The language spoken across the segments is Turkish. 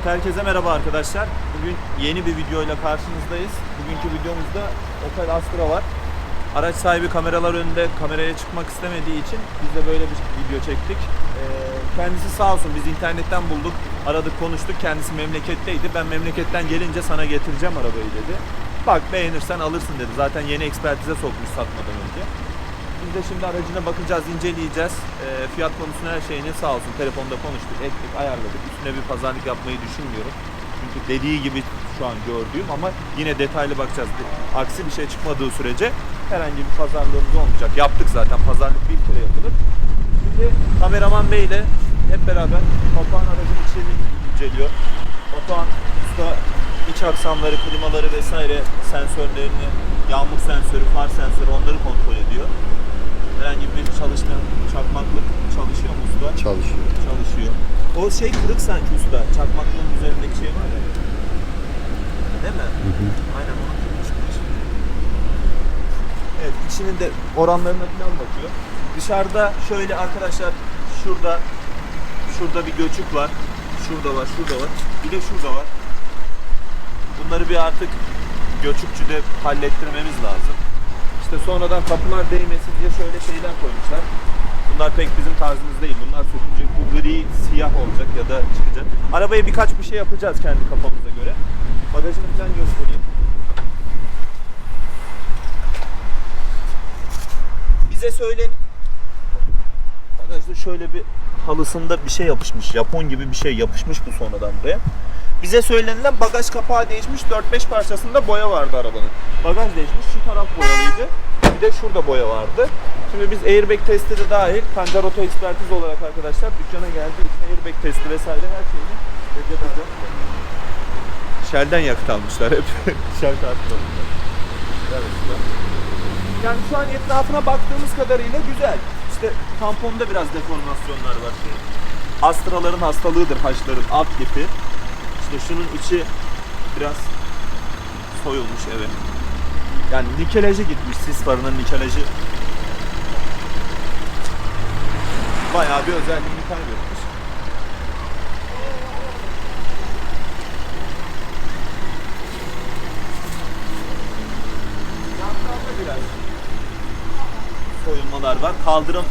Evet herkese merhaba arkadaşlar. Bugün yeni bir videoyla karşınızdayız. Bugünkü videomuzda Opel Astra var. Araç sahibi kameralar önünde kameraya çıkmak istemediği için biz de böyle bir video çektik. Ee, kendisi sağ olsun biz internetten bulduk, aradık konuştuk. Kendisi memleketteydi. Ben memleketten gelince sana getireceğim arabayı dedi. Bak beğenirsen alırsın dedi. Zaten yeni ekspertize sokmuş satmadan önce. Biz de şimdi aracına bakacağız, inceleyeceğiz. Ee, fiyat konusunu her şeyini sağ olsun telefonda konuştuk, ettik, ayarladık. Üstüne bir pazarlık yapmayı düşünmüyorum. Çünkü dediği gibi şu an gördüğüm ama yine detaylı bakacağız. Aksi bir şey çıkmadığı sürece herhangi bir pazarlığımız olmayacak. Yaptık zaten pazarlık bir kere yapılır. Şimdi kameraman Bey ile hep beraber Batuhan aracın içini inceliyor. Batuhan usta iç aksamları, klimaları vesaire sensörlerini, yağmur sensörü, far sensörü onları kontrol ediyor. Herhangi bir çalışma, çakmaklık çalışıyor çalışıyor. O şey kırık sanki usta. Çakmaklığın üzerindeki şey var ya. Değil mi? Aynen onun kırık çıkmış. Evet içinin de oranlarına falan bakıyor. Dışarıda şöyle arkadaşlar şurada şurada bir göçük var. Şurada var, şurada var. Bir de şurada var. Bunları bir artık göçükçüde hallettirmemiz lazım. İşte sonradan kapılar değmesin diye şöyle şeyler koymuşlar. Bunlar pek bizim tarzımız değil. Bunlar sökülecek. Bu gri siyah olacak ya da çıkacak. Arabaya birkaç bir şey yapacağız kendi kafamıza göre. Bagajını falan göstereyim. Bize söylen... Bagajda şöyle bir halısında bir şey yapışmış. Japon gibi bir şey yapışmış bu sonradan buraya. Bize söylenilen bagaj kapağı değişmiş. 4-5 parçasında boya vardı arabanın. Bagaj değişmiş. Şu taraf boyalıydı. Bir de şurada boya vardı. Şimdi biz airbag testi de dahil Pancar Auto Ekspertiz olarak arkadaşlar dükkana geldiği için airbag testi vesaire her şeyini yapacağız. Shell'den yakıt almışlar hep. Shell tatil almışlar. Yani şu an etrafına baktığımız kadarıyla güzel. İşte tamponda biraz deformasyonlar var. Astraların hastalığıdır haçların alt tipi. İşte şunun içi biraz soyulmuş evet. Yani nikelajı gitmiş sis farının nikelajı. Bayağı bir özelliğini kaybetmiş. Biraz soyulmalar var. Kaldırım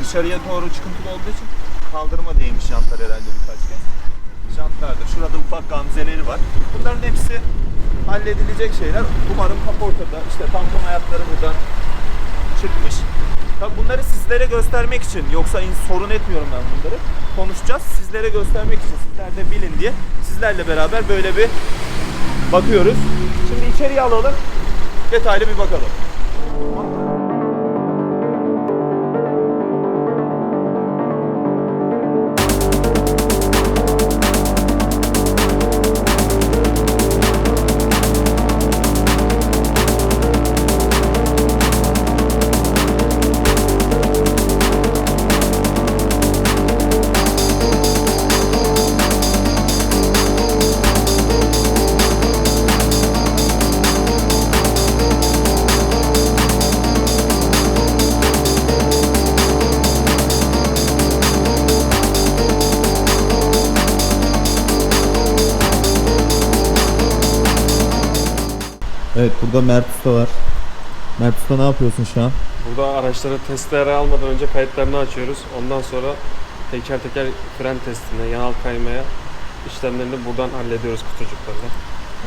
dışarıya doğru çıkıntılı olduğu için kaldırıma değmiş jantlar herhalde birkaç kez. Jantlarda şurada ufak gamzeleri var. Bunların hepsi halledilecek şeyler. Umarım kaportada işte tampon ayakları buradan çıkmış. Tabii bunları sizlere göstermek için yoksa sorun etmiyorum ben bunları. Konuşacağız. Sizlere göstermek için sizler de bilin diye sizlerle beraber böyle bir bakıyoruz. Şimdi içeriye alalım. Detaylı bir bakalım. Evet burada Mert Usta var. Mert Usta ne yapıyorsun şu an? Burada araçları testlere almadan önce kayıtlarını açıyoruz. Ondan sonra teker teker fren testine, yanal kaymaya işlemlerini buradan hallediyoruz kutucuklarla.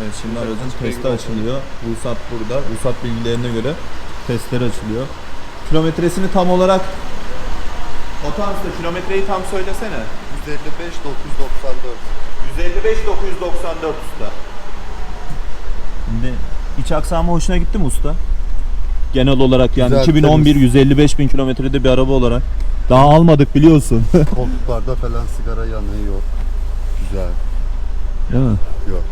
Evet şimdi Güzel, aracın testi açılıyor. Ruhsat burada. Ruhsat bilgilerine göre testler açılıyor. Kilometresini tam olarak Batuhan Usta kilometreyi tam söylesene. 155 994. 155 994 usta. Şimdi iç aksamı hoşuna gitti mi usta? Genel olarak yani Güzel, 2011 temiz. 155 bin kilometrede bir araba olarak. Daha almadık biliyorsun. Koltuklarda falan sigara yanığı yok. Güzel. Değil mi? Yok.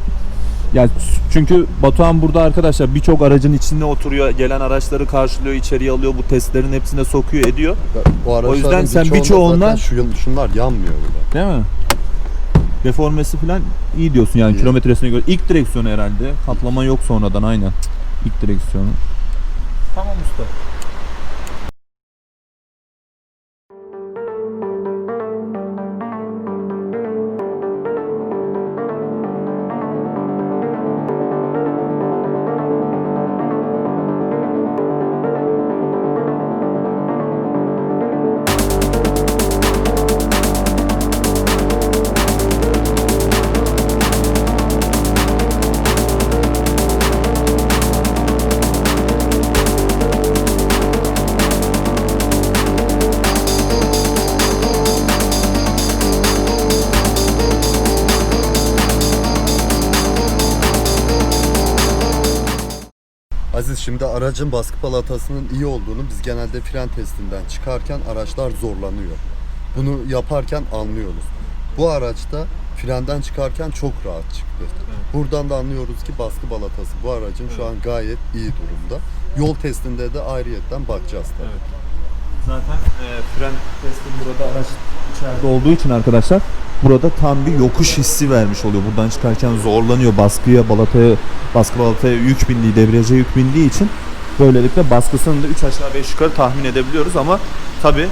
Ya çünkü Batuhan burada arkadaşlar birçok aracın içinde oturuyor. Gelen araçları karşılıyor, içeriye alıyor. Bu testlerin hepsine sokuyor, ediyor. Bu araçların yüzden sen birçoğunda birçoğundan- Şu, şunlar yanmıyor bile. Değil mi? Deformesi falan iyi diyorsun yani İyi. kilometresine göre. İlk direksiyonu herhalde. Kaplama yok sonradan aynen. İlk direksiyonu. Tamam usta. Şimdi aracın baskı palatasının iyi olduğunu biz genelde fren testinden çıkarken araçlar zorlanıyor. Bunu yaparken anlıyoruz. Bu araçta frenden çıkarken çok rahat çıktı. Buradan da anlıyoruz ki baskı balatası bu aracın şu an gayet iyi durumda. Yol testinde de ayrıyetten bakacağız tabii. Evet. Zaten e, fren testi burada araç içeride olduğu için arkadaşlar burada tam bir yokuş hissi vermiş oluyor. Buradan çıkarken zorlanıyor baskıya, balataya, baskı balataya yük bindiği, debriyaja yük bindiği için böylelikle baskısını da 3 aşağı 5 yukarı tahmin edebiliyoruz ama tabi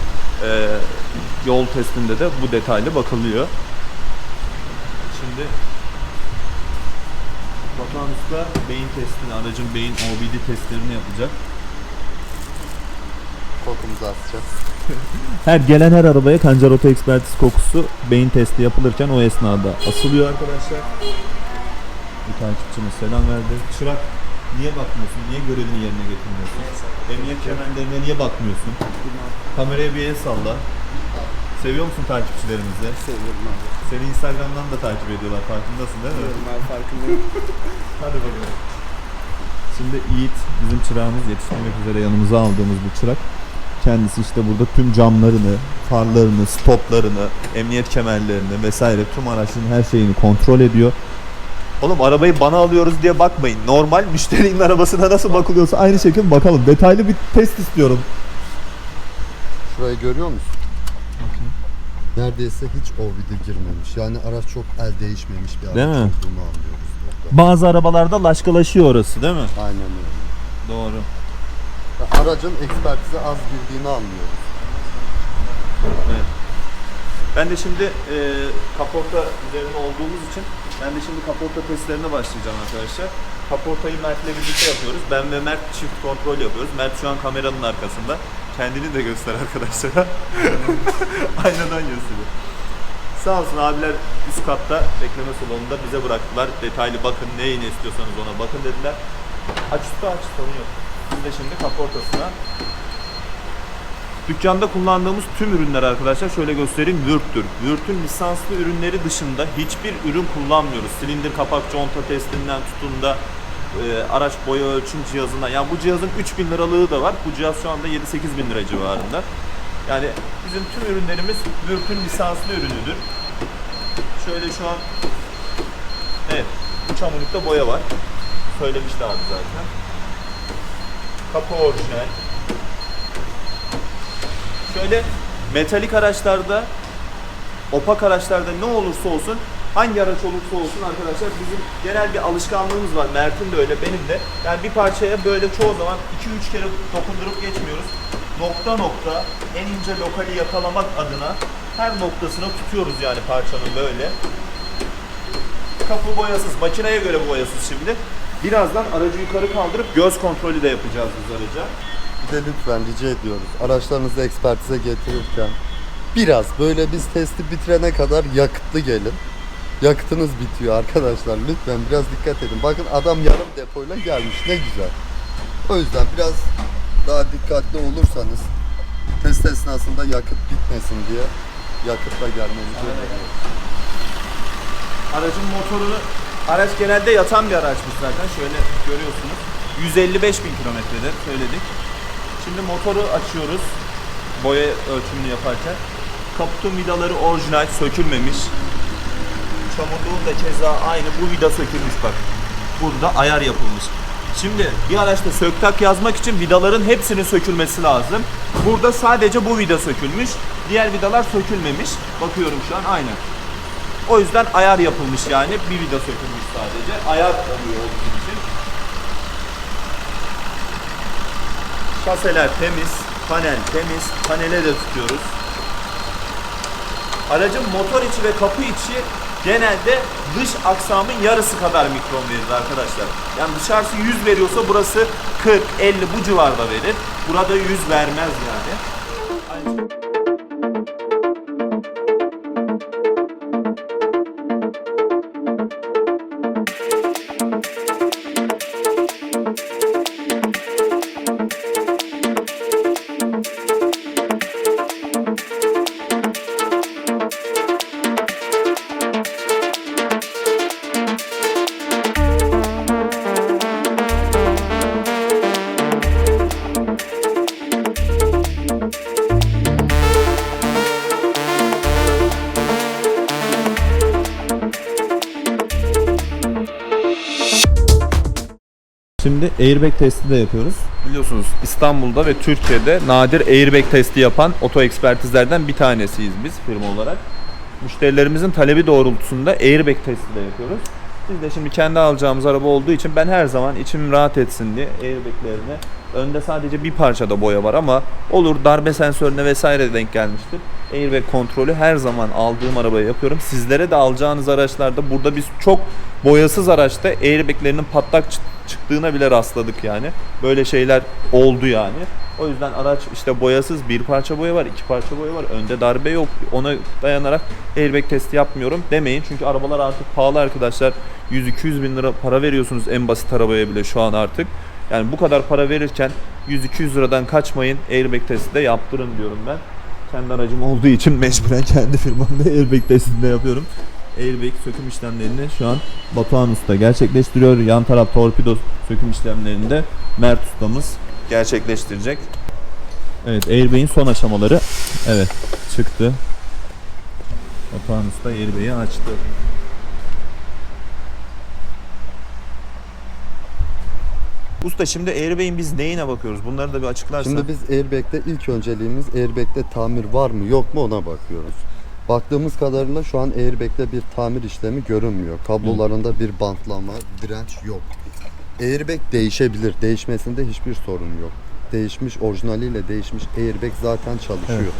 yol testinde de bu detaylı bakılıyor. Şimdi Batuhan Usta beyin testini, aracın beyin OBD testlerini yapacak. Kokumuzu asacağız. Her gelen her arabaya kancar oto ekspertiz kokusu beyin testi yapılırken o esnada asılıyor arkadaşlar. Bir takipçimiz selam verdi. Çırak niye bakmıyorsun? Niye görevini yerine getirmiyorsun? Emniyet kemerlerine niye bakmıyorsun? Kameraya bir el salla. Seviyor musun takipçilerimizi? Seviyorum abi. Seni Instagram'dan da takip ediyorlar. Farkındasın değil mi? abi farkındayım. Hadi bakalım. Şimdi Yiğit bizim çırağımız yetiştirmek üzere yanımıza aldığımız bir çırak. Kendisi işte burada tüm camlarını, farlarını, stoplarını, emniyet kemerlerini vesaire tüm araçların her şeyini kontrol ediyor. Oğlum arabayı bana alıyoruz diye bakmayın. Normal müşterinin arabasına nasıl bakılıyorsa aynı şekilde bakalım. Detaylı bir test istiyorum. Şurayı görüyor musun? Neredeyse hiç OBD girmemiş. Yani araç çok el değişmemiş bir araç Değil mi? olduğunu anlıyoruz burada. Bazı arabalarda laşkalaşıyor orası değil mi? Aynen öyle. Doğru. Aracın ekspertize az girdiğini anlıyoruz. Evet. Ben de şimdi e, kaporta üzerine olduğumuz için ben de şimdi kaporta testlerine başlayacağım arkadaşlar. Kaportayı Mert'le birlikte yapıyoruz. Ben ve Mert çift kontrol yapıyoruz. Mert şu an kameranın arkasında. Kendini de göster arkadaşlara. Aynadan gösteriyor. Sağ olsun abiler üst katta bekleme salonunda bize bıraktılar. Detaylı bakın neyini istiyorsanız ona bakın dediler. Aç usta aç sorun yok. Biz de şimdi kaportasına Dükkanda kullandığımız tüm ürünler arkadaşlar şöyle göstereyim Würt'tür. Würt'ün lisanslı ürünleri dışında hiçbir ürün kullanmıyoruz. Silindir kapak conta testinden tutun da e, araç boya ölçüm cihazına. Yani bu cihazın 3000 liralığı da var. Bu cihaz şu anda 7-8 bin lira civarında. Yani bizim tüm ürünlerimiz Würt'ün lisanslı ürünüdür. Şöyle şu an evet bu çamurlukta boya var. Söylemişti abi zaten. Kapı orijinal. Şöyle metalik araçlarda, opak araçlarda ne olursa olsun, hangi araç olursa olsun arkadaşlar bizim genel bir alışkanlığımız var. Mert'in de öyle, benim de. Yani bir parçaya böyle çoğu zaman 2-3 kere dokundurup geçmiyoruz. Nokta nokta en ince lokali yakalamak adına her noktasına tutuyoruz yani parçanın böyle. Kapı boyasız, makineye göre boyasız şimdi. Birazdan aracı yukarı kaldırıp göz kontrolü de yapacağız biz araca. Bir de lütfen rica ediyoruz. Araçlarınızı ekspertize getirirken biraz böyle biz testi bitirene kadar yakıtlı gelin. Yakıtınız bitiyor arkadaşlar. Lütfen biraz dikkat edin. Bakın adam yarım depoyla gelmiş. Ne güzel. O yüzden biraz daha dikkatli olursanız test esnasında yakıt bitmesin diye yakıtla gelmenizi öneriyorum. Aracın motorunu, araç genelde yatan bir araçmış zaten. Şöyle görüyorsunuz. 155 bin kilometredir söyledik. Şimdi motoru açıyoruz. Boya ölçümünü yaparken. Kaputun vidaları orijinal, sökülmemiş. Çamurluğun da keza aynı. Bu vida sökülmüş bak. Burada ayar yapılmış. Şimdi bir araçta söktak yazmak için vidaların hepsinin sökülmesi lazım. Burada sadece bu vida sökülmüş. Diğer vidalar sökülmemiş. Bakıyorum şu an aynen. O yüzden ayar yapılmış yani. Bir vida sökülmüş sadece. Ayar oluyor olduğu için. Şaseler temiz, panel temiz. Panele de tutuyoruz. Aracın motor içi ve kapı içi genelde dış aksamın yarısı kadar mikron verir arkadaşlar. Yani dışarısı 100 veriyorsa burası 40, 50 bu civarda verir. Burada 100 vermez yani. Aynı- airbag testi de yapıyoruz. Biliyorsunuz İstanbul'da ve Türkiye'de nadir airbag testi yapan oto ekspertizlerden bir tanesiyiz biz firma olarak. Müşterilerimizin talebi doğrultusunda airbag testi de yapıyoruz. Biz de şimdi kendi alacağımız araba olduğu için ben her zaman içim rahat etsin diye airbaglerine önde sadece bir parçada boya var ama olur darbe sensörüne vesaire denk gelmiştir. Airbag kontrolü her zaman aldığım arabaya yapıyorum. Sizlere de alacağınız araçlarda burada biz çok boyasız araçta airbaglerinin patlak çı- çıktığına bile rastladık yani. Böyle şeyler oldu yani. O yüzden araç işte boyasız bir parça boya var, iki parça boya var. Önde darbe yok. Ona dayanarak airbag testi yapmıyorum demeyin. Çünkü arabalar artık pahalı arkadaşlar. 100-200 bin lira para veriyorsunuz en basit arabaya bile şu an artık. Yani bu kadar para verirken 100-200 liradan kaçmayın. Airbag testi de yaptırın diyorum ben. Kendi aracım olduğu için mecburen kendi firmamda airbag testini de yapıyorum. Airbag söküm işlemlerini şu an Batuhan Usta gerçekleştiriyor. Yan taraf torpido söküm işlemlerini de Mert Ustamız gerçekleştirecek. Evet airbag'in son aşamaları. Evet çıktı. Batuhan Usta airbag'i açtı. Usta şimdi airbag'in biz neyine bakıyoruz? Bunları da bir açıklarsan. Şimdi biz airbag'de ilk önceliğimiz airbag'de tamir var mı yok mu ona bakıyoruz. Baktığımız kadarıyla şu an airbag'de bir tamir işlemi görünmüyor. Kablolarında bir bantlama, direnç yok. Airbag değişebilir. Değişmesinde hiçbir sorun yok. Değişmiş, orijinaliyle değişmiş airbag zaten çalışıyor. Evet.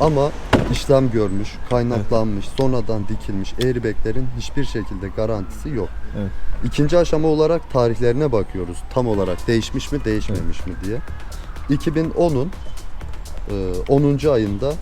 Ama işlem görmüş, kaynaklanmış, sonradan dikilmiş airbaglerin hiçbir şekilde garantisi yok. Evet. İkinci aşama olarak tarihlerine bakıyoruz. Tam olarak değişmiş mi, değişmemiş mi diye. 2010'un e, 10. ayında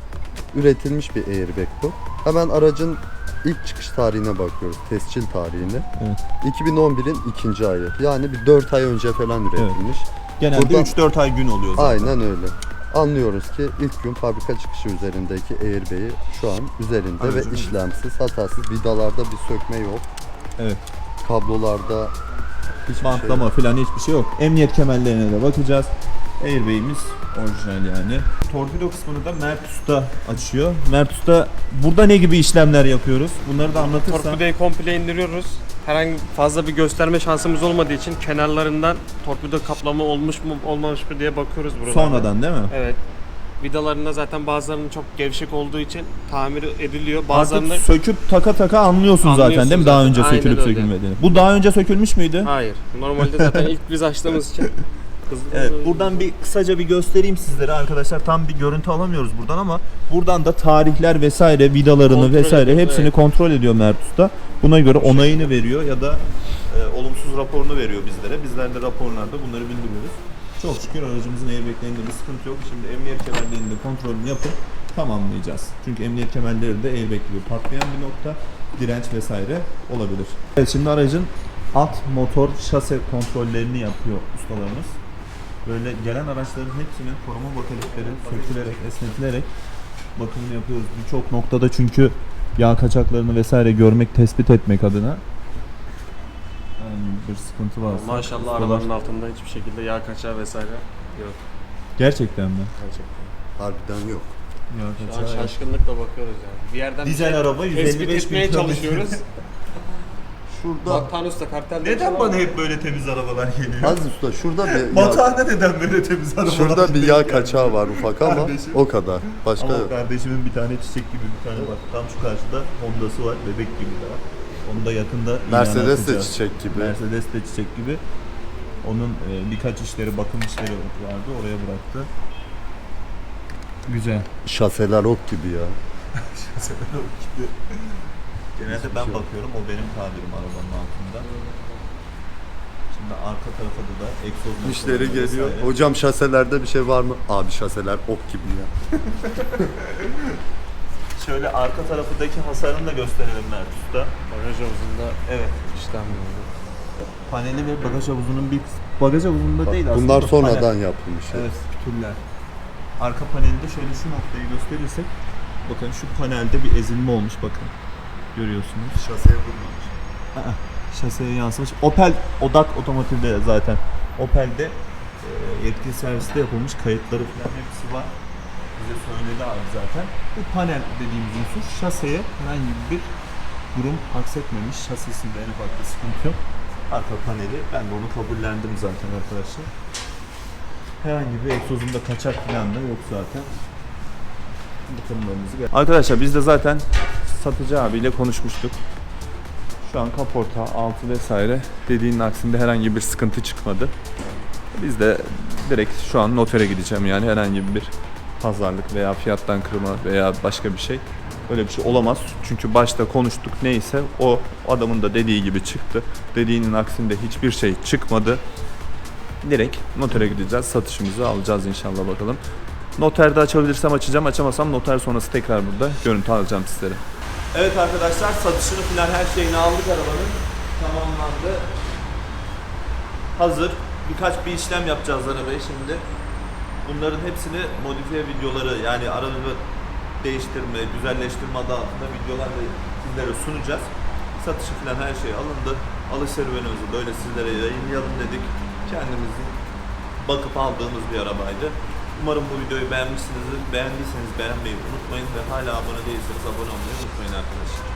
üretilmiş bir airbag bu. Hemen aracın ilk çıkış tarihine bakıyoruz. Tescil tarihine. Evet. 2011'in ikinci ayı. Yani bir 4 ay önce falan üretilmiş. Genelde Buradan- 3-4 ay gün oluyor zaten. Aynen öyle. Anlıyoruz ki ilk gün fabrika çıkışı üzerindeki airbag'i şu an üzerinde Aracın ve işlemsiz, hatasız. Vidalarda bir sökme yok. Evet. Kablolarda hiçbir şey yok. Bantlama falan hiçbir şey yok. Emniyet kemerlerine de bakacağız. Airbag'imiz orijinal yani. Torpido kısmını da Mert Usta açıyor. Mert Usta burada ne gibi işlemler yapıyoruz? Bunları da anlatırsan. Torpidoyu komple indiriyoruz. Herhangi fazla bir gösterme şansımız olmadığı için kenarlarından torpido kaplama olmuş mu olmamış mı diye bakıyoruz burada. Sonradan değil mi? Evet. Vidalarında zaten bazılarının çok gevşek olduğu için tamir ediliyor. Bazılarını Artık söküp taka taka anlıyorsun zaten Anlıyorsun değil mi? Daha zaten. önce Aynen sökülüp öyle. sökülmediğini. Bu daha önce sökülmüş müydü? hayır. Normalde zaten ilk biz açtığımız için Evet, buradan bir kısaca bir göstereyim sizlere arkadaşlar. Tam bir görüntü alamıyoruz buradan ama buradan da tarihler vesaire, vidalarını Kontrol vesaire ediyor, hepsini evet. kontrol ediyor Mert Usta. Buna göre onayını veriyor ya da e, olumsuz raporunu veriyor bizlere. Bizler de raporlarda bunları bildiriyoruz. Çok şükür aracımızın airbaglerinde bir sıkıntı yok. Şimdi emniyet kemerlerinin de kontrolünü yapıp tamamlayacağız. Çünkü emniyet kemerleri de airbag gibi patlayan bir nokta. Direnç vesaire olabilir. Evet şimdi aracın alt motor şase kontrollerini yapıyor ustalarımız. Böyle gelen araçların hepsinin koruma bakalipleri sökülerek, esnetilerek bakımını yapıyoruz. Birçok noktada çünkü yağ kaçaklarını vesaire görmek, tespit etmek adına yani bir sıkıntı var. Maşallah arabanın altında hiçbir şekilde yağ kaçağı vesaire yok. Gerçekten mi? Gerçekten. Harbiden yok. Yağ Şu an şaşkınlıkla bakıyoruz yani. Bir yerden bir Dizel şey araba 155 tespit bin etmeye kilometre. çalışıyoruz. Şurada Bak Tanus'ta kartel Neden bana hep böyle temiz arabalar geliyor? Aziz Usta şurada bir Batuhan'da neden böyle temiz arabalar şurada bir yağ yani? kaçağı var ufak ama Kardeşim. o kadar. Başka Ama yok. kardeşimin bir tane çiçek gibi bir tane var. Tam şu karşıda Honda'sı var. Bebek gibi daha. Onu da yakında ilan Mercedes de atacağız. çiçek gibi. Mercedes de çiçek gibi. Onun e, birkaç işleri, bakım işleri vardı. Oraya bıraktı. Güzel. Şaseler ok gibi ya. Genelde ben bakıyorum. O benim tabirim arabanın altında. Şimdi arka tarafa da, da egzoz motorları geliyor. vesaire. Hocam şaselerde bir şey var mı? Abi şaseler ok gibi ya. Şöyle arka tarafındaki hasarını da gösterelim Mert Usta. Bagaj havuzunda Evet. işlem oldu. Paneli ve bagaj havuzunun bir bagaj havuzunda Bak, değil aslında. bunlar panel. sonradan yapılmış. Evet, pütürler. Arka panelde şöyle şu noktayı gösterirsek bakın şu panelde bir ezilme olmuş bakın. Görüyorsunuz. Şaseye vurmamış. Aa, şaseye yansımış. Opel Odak Otomotiv'de zaten. Opel'de e, yetkili serviste yapılmış kayıtları falan hepsi var. Bize söyledi abi zaten. Bu panel dediğimiz unsur şaseye herhangi bir durum aksetmemiş. Şasisinde en ufak bir sıkıntı yok. arka paneli. Ben de onu kabullendim zaten arkadaşlar. Herhangi bir egzozunda kaçak falan da yok zaten. Bakımlarımızı Arkadaşlar biz de zaten satıcı abiyle konuşmuştuk. Şu an kaporta, altı vesaire dediğinin aksinde herhangi bir sıkıntı çıkmadı. Biz de direkt şu an notere gideceğim yani herhangi bir pazarlık veya fiyattan kırma veya başka bir şey. Öyle bir şey olamaz. Çünkü başta konuştuk neyse o adamın da dediği gibi çıktı. Dediğinin aksinde hiçbir şey çıkmadı. Direkt notere gideceğiz. Satışımızı alacağız inşallah bakalım. Noterde açabilirsem açacağım. Açamasam noter sonrası tekrar burada görüntü alacağım sizlere. Evet arkadaşlar satışını falan her şeyini aldık arabanın. Tamamlandı. Hazır. Birkaç bir işlem yapacağız arabaya şimdi. Bunların hepsini modifiye videoları yani arabamı değiştirme, güzelleştirme adı altında videolarla sizlere sunacağız. Satışı falan her şey alındı. Alış serüvenimizi böyle sizlere yayınlayalım dedik. Kendimizin bakıp aldığımız bir arabaydı. Umarım bu videoyu beğenmişsinizdir. Beğendiyseniz beğenmeyi unutmayın ve hala abone değilseniz abone olmayı unutmayın arkadaşlar.